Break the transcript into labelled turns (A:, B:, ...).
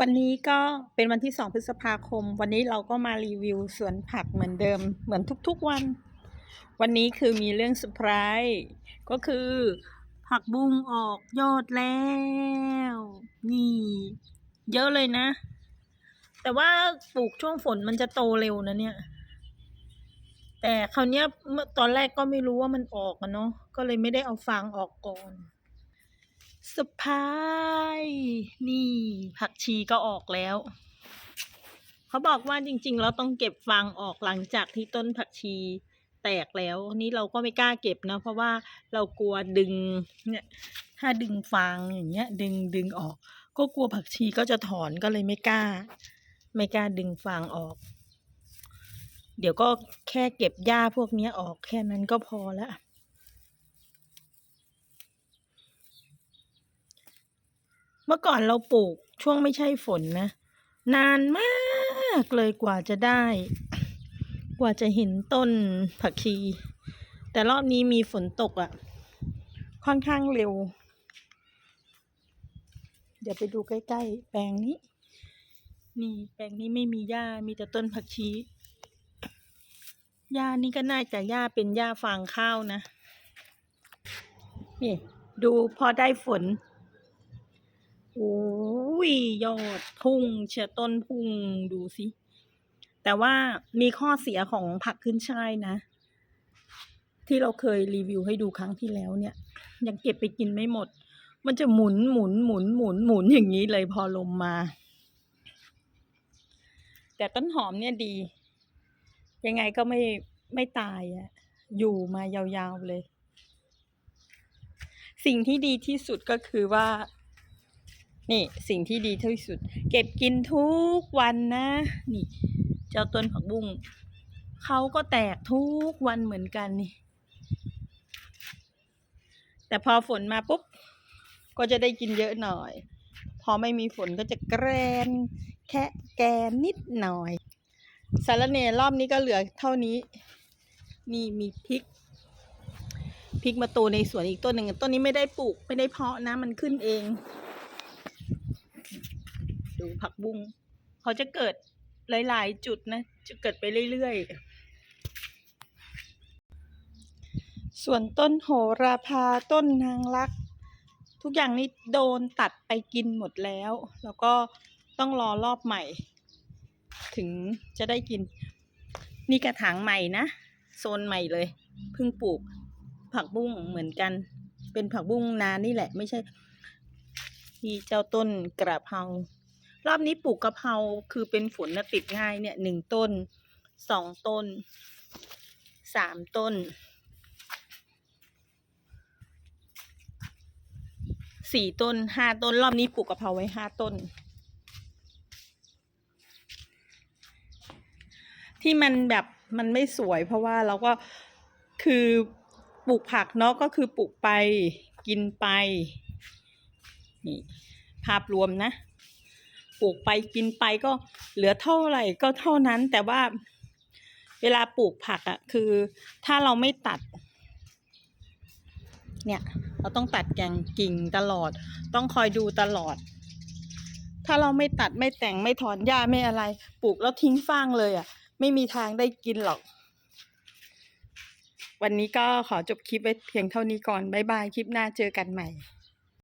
A: วันนี้ก็เป็นวันที่ 2 พฤษภาคม วันนี้เราก็มารีวิวสวนผักเหมือนเดิม เหมือนทุกๆวัน วันนี้คือมีเรื่องเซอร์ไพรส์ก็คือ ผักบุ้งออกยอดแล้ว นี่ เยอะเลยนะ แต่ว่าปลูกช่วงฝนมันจะโตเร็วนะเนี่ย แต่คราวเนี้ยตอนแรกก็ไม่รู้ว่ามันออกอะเนาะก็เลยไม่ได้เอาฟางออกก่อนสพาย ผักชีก็ออกแล้ว เขาบอกว่าจริง ๆ เราต้องเก็บฟางออกหลังจากที่ต้นผักชีแตกแล้ว นี่เราก็ไม่กล้าเก็บนะเพราะว่าเรากลัวดึงเนี่ยถ้าดึงฟางอย่างเงี้ย ดึงดึงออก ก็กลัวผักชีก็จะถอนก็เลยไม่กล้า ไม่กล้าดึงฟางออก เดี๋ยวก็แค่เก็บหญ้าพวกนี้ออกแค่นั้นก็พอละ เมื่อก่อนเราปลูกช่วงไม่ใช่ฝนนะ นานมากเลยกว่าจะได้ กว่าจะเห็นต้นผักชี แต่รอบนี้มีฝนตกอะ่ะ ค่อนข้างเร็ว เดี๋ยวไปดูใกล้ ๆ แปลงนี้ นี่แปลงนี้ไม่มีหญ้ามีแต่ต้นผักชีหญ้านี่ก็น่าจะหญ้าเป็นหญ้าฟางข้าวนะ นี่ ดูพอได้ฝน โอ้ยยอดพุ่งเชียต้นพุ่งดูสิ แต่ว่ามีข้อเสียของผักขึ้นช่ายนะ ที่เราเคยรีวิวให้ดูครั้งที่แล้วเนี่ย ยังเก็บไปกินไม่หมด มันจะหมุนหมุนหมุนหมุนหมุนอย่างนี้เลยพอลมมา แต่ต้นหอมเนี่ยดี ยังไงก็ไม่ไม่ตายอะ่ะอยู่มายาวๆเลย สิ่งที่ดีที่สุดก็คือว่า นี่สิ่งที่ดีที่สุด เก็บกินทุกวันนะ นี่ เจ้าต้นผักบุ้งเขาก็แตกทุกวันเหมือนกันนี่ แต่พอฝนมาปุ๊บ ก็จะได้กินเยอะหน่อย พอไม่มีฝนก็จะแกรนแค่แกนนิดหน่อยสารเนรอบนี้ก็เหลือเท่านี้ นี่มีพริกพริกมาโตในสวนอีกต้นหนึ่งต้นนี้ไม่ได้ปลูกไม่ได้เพาะนะมันขึ้นเอง ดูผักบุ้งเขาจะเกิดหลาย ๆ จุดนะ จะเกิดไปเรื่อย ๆ ส่วนต้นโหราพาต้นนางรัก ทุกอย่างนี้โดนตัดไปกินหมดแล้ว แล้วก็ต้องรอรอบใหม่ ถึงจะได้กิน นี่กระถางใหม่นะ โซนใหม่เลยเพิ่งปลูกผักบุ้งเหมือนกัน เป็นผักบุ้งนานี่แหละไม่ใช่ที่เจ้าต้นกระเพรา รอบนี้ปลูกกะเพราคือเป็นฝนนะติดง่ายเนี่ยหนึ่งต้นสองต้นสามต้นสี่ต้นห้าต้น รอบนี้ปลูกกะเพราไว้ห้าต้น ที่มันแบบมันไม่สวยเพราะว่าเราก็คือปลูกผักเนาะก็คือปลูกไปกินไป นี่ ภาพรวมนะ ปลูกไปกินไปก็เหลือเท่าไหร่ก็เท่านั้น แต่ว่าเวลาปลูกผักอะ่ะ คือถ้าเราไม่ตัด เนี่ย เราต้องตัดแกงกิ่งตลอด ต้องคอยดูตลอด ถ้าเราไม่ตัดไม่แต่งไม่ถอนหญ้าไม่อะไร ปลูกแล้วทิ้งฟางเลยอะ่ะ ไม่มีทางได้กินหรอก วันนี้ก็ขอจบคลิปไว้เพียงเท่านี้ก่อน บ๊ายบาย คลิปหน้าเจอกันใหม่